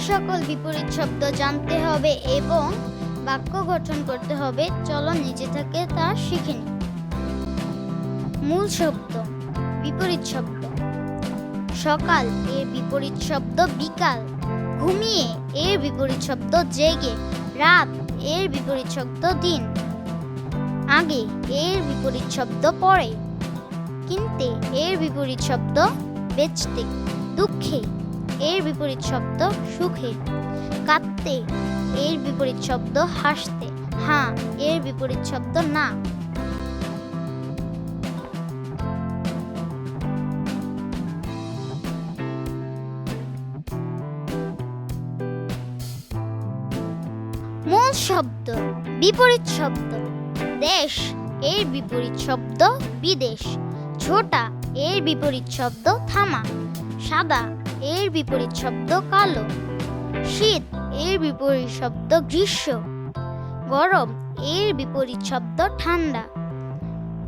সকল বিপরীত শব্দ জানতে হবে এবং বাক্য গঠন করতে হবে। চলো নিচে থেকে তা শিখে নিই। মূল শব্দ, বিপরীত শব্দ। সকাল এর বিপরীত শব্দ বিকাল। ঘুমিয়ে এর বিপরীত শব্দ জেগে। রাত এর বিপরীত শব্দ দিন। আগে এর বিপরীত শব্দ পরে কিনতে এর বিপরীত শব্দ বেচতে। দুঃখে এর বিপরীত শব্দ সুখে। কাঁদতে, এর বিপরীত শব্দ হাসতে। হ্যাঁ এর বিপরীত শব্দ না। মূল শব্দ, বিপরীত শব্দ। দেশ, এর বিপরীত শব্দ বিদেশ। ছোটা, এর বিপরীত শব্দ থামা। সাদা এর বিপরীত শব্দ কালো। শীত, এর বিপরীত শব্দ গ্রীষ্ম। গরম, এর বিপরীত শব্দ ঠান্ডা।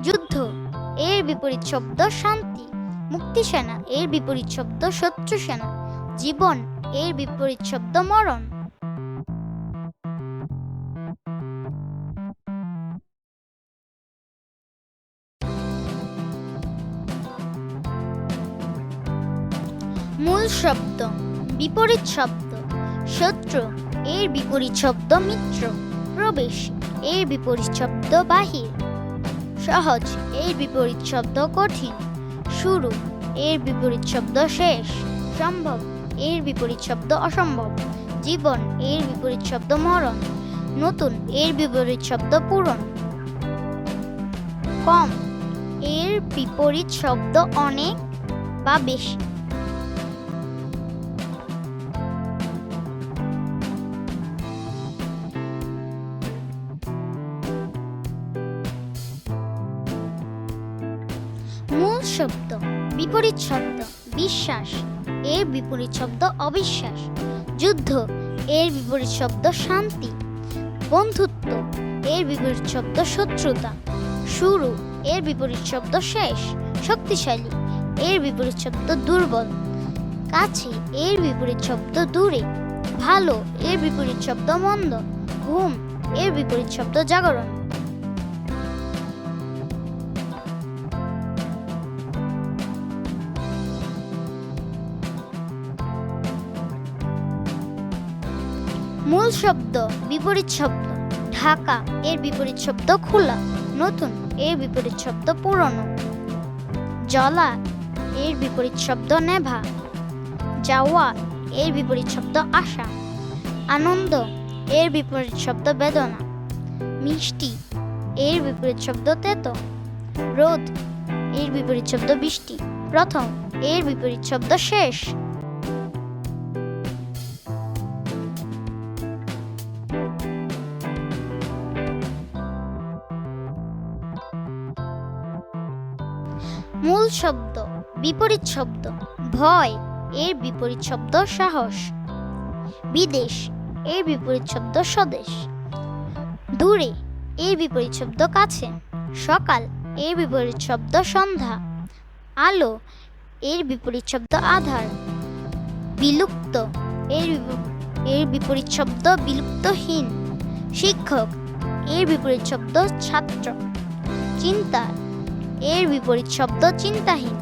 যুদ্ধ, এর বিপরীত শব্দ শান্তি। মুক্তি সেনা এর বিপরীত শব্দ শত্রু সেনা জীবন, এর বিপরীত শব্দ মরণ। মূল শব্দ, বিপরীত শব্দ, শত্রু, এর বিপরীত শব্দ মিত্র, প্রবেশ, এর বিপরীত শব্দ বাহির, সহজ, এর বিপরীত শব্দ কঠিন, শুরু, এর বিপরীত শব্দ শেষ, সম্ভব, এর বিপরীত শব্দ অসম্ভব, জীবন, এর বিপরীত শব্দ মরণ, নতুন, এর বিপরীত শব্দ পূরণ, কম, এর বিপরীত শব্দ অনেক বা বেশি। শব্দ। বিপরীত শব্দ, বিশ্বাস। এর বিপরীত শব্দ, অবিশ্বাস। যুদ্ধ এর বিপরীত শব্দ, শান্তি। বন্ধুত্ব এর বিপরীত শব্দ, শত্রুতা। শুরু এর বিপরীত শব্দ, শেষ। শক্তিশালী এর বিপরীত শব্দ, দুর্বল। কাছে এর বিপরীত শব্দ, দূরে। ভালো এর বিপরীত শব্দ, মন্দ। ঘুম এর বিপরীত শব্দ, জাগরণ। মূল শব্দ বিপরীত শব্দ। ঢাকা, এর বিপরীত শব্দ খোলা নতুন, এর বিপরীত শব্দ পুরনো। জলা, এর বিপরীত শব্দ নেভা। যাওয়া এর বিপরীত শব্দ আশা। আনন্দ, এর বিপরীত শব্দ বেদনা। মিষ্টি, এর বিপরীত শব্দ তেতো। রোদ, এর বিপরীত শব্দ বৃষ্টি। প্রথম, এর বিপরীত শব্দ শেষ। শব্দ, বিপরীত শব্দ। ভয়, এর বিপরীত শব্দ সাহস। বিদেশ, এর বিপরীত শব্দ স্বদেশ। দূরে, এর বিপরীত শব্দ কাছে। সকাল, এর বিপরীত শব্দ সন্ধ্যা। আলো, এর বিপরীত শব্দ আধার। বিলুপ্ত, এর এর বিপরীত শব্দ বিলুপ্তহীন। শিক্ষক, এর বিপরীত শব্দ ছাত্র। চিন্তা এর বিপরীত শব্দ চিন্তাহীন।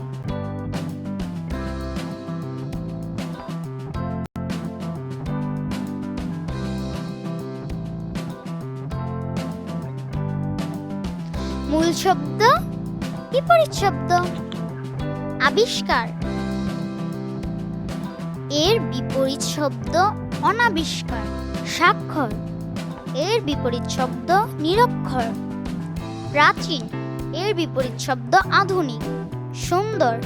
মূল শব্দ, বিপরীত শব্দ। আবিষ্কার। এর বিপরীত শব্দ অনাবিষ্কার, স্বাক্ষর। এর বিপরীত শব্দ নিরক্ষর, প্রাচীন। এর বিপরীত শব্দ আধুনিক। সুন্দর,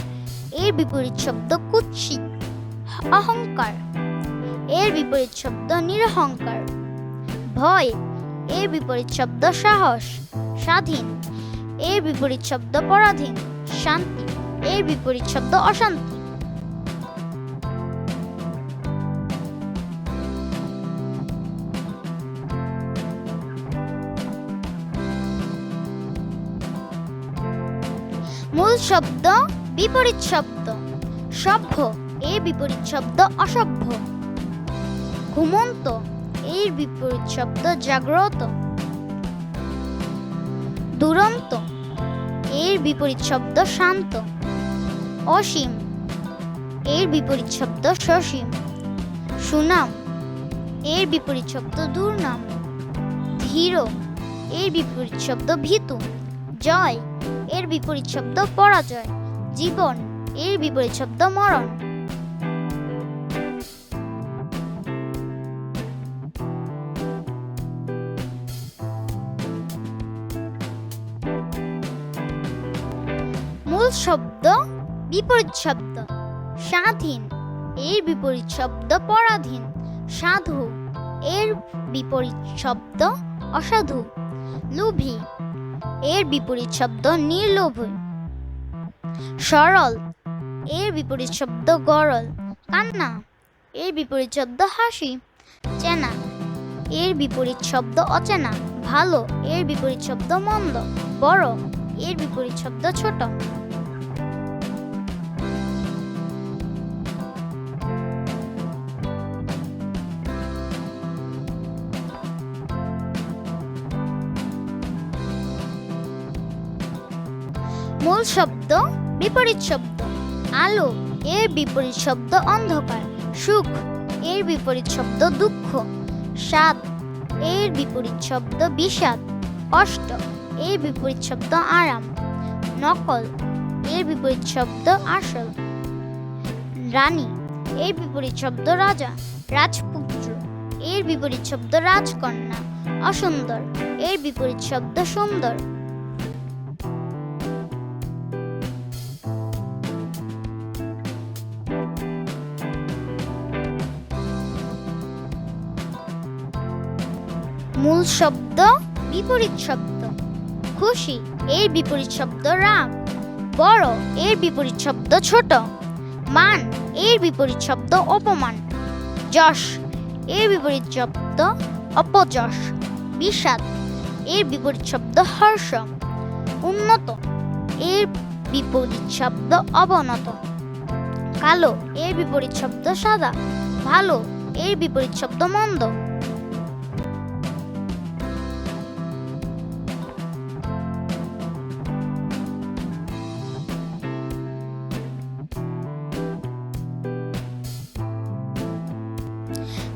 এর বিপরীত শব্দ কুৎসিত। অহংকার, এর বিপরীত শব্দ নিরহংকার। ভয়, এর বিপরীত শব্দ সাহস। স্বাধীন, এর বিপরীত শব্দ পরাধীন। শান্তি, এর বিপরীত শব্দ অশান্তি। শব্দ বিপরীত শব্দ। সভ্য এর বিপরীত শব্দ অসভ্য। ঘুমন্ত, এর বিপরীত শব্দ জাগ্রত। দুরন্ত, এর বিপরীত শব্দ শান্ত। অসীম, এর বিপরীত শব্দ সসীম। সুনাম, এর বিপরীত শব্দ দুর্নাম। ধীর, এর বিপরীত শব্দ ভীতু। জয় এর বিপরীত শব্দ পরাজয়। জীবন, এর বিপরীত শব্দ মরণ। মূল শব্দ, বিপরীত শব্দ। স্বাধীন, এর বিপরীত শব্দ পরাধীন। সাধু, এর বিপরীত শব্দ অসাধু। লোভী এর বিপরীত শব্দ নির্লোভ সরল, এর বিপরীত শব্দ গরল। কান্না, এর বিপরীত শব্দ হাসি। চেনা, এর বিপরীত শব্দ অচেনা। ভালো, এর বিপরীত শব্দ মন্দ। বড়, এর বিপরীত শব্দ ছোট। মূল শব্দ, বিপরীত শব্দ। আলো, এর বিপরীত শব্দ অন্ধকার। সুখ, এর বিপরীত শব্দ দুঃখ। স্বাদ, এর বিপরীত শব্দ বিষাদ। অষ্ট এর বিপরীত শব্দ আরাম। নকল, এর বিপরীত শব্দ আসল। রানী, এর বিপরীত শব্দ রাজা। রাজপুত্র, এর বিপরীত শব্দ রাজকন্যা। অসুন্দর, এর বিপরীত শব্দ সুন্দর। মূল শব্দ, বিপরীত শব্দ। খুশি, এর বিপরীত শব্দ রাগ বড়, এর বিপরীত শব্দ ছোট। মান, এর বিপরীত শব্দ অপমান। যশ, এর বিপরীত শব্দ অপযশ। বিষাদ, এর বিপরীত শব্দ হর্ষ। উন্নত, এর বিপরীত শব্দ অবনত। কালো, এর বিপরীত শব্দ সাদা। ভালো, এর বিপরীত শব্দ মন্দ।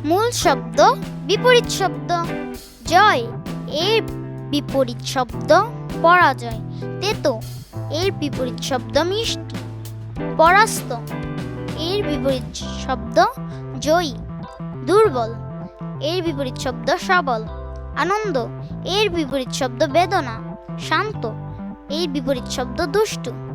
মূল শব্দ বিপরীত শব্দ। জয়, এর বিপরীত শব্দ পরাজয়। তেতো, এর বিপরীত শব্দ মিষ্টি। পরাস্ত, এর বিপরীত শব্দ জয়ী। দুর্বল, এর বিপরীত শব্দ সবল। আনন্দ, এর বিপরীত শব্দ বেদনা। শান্ত, এর বিপরীত শব্দ দুষ্টু।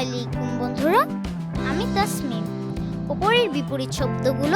আলাইকুম বন্ধুরা আমি তাসমিম। উপরের বিপরীত শব্দগুলো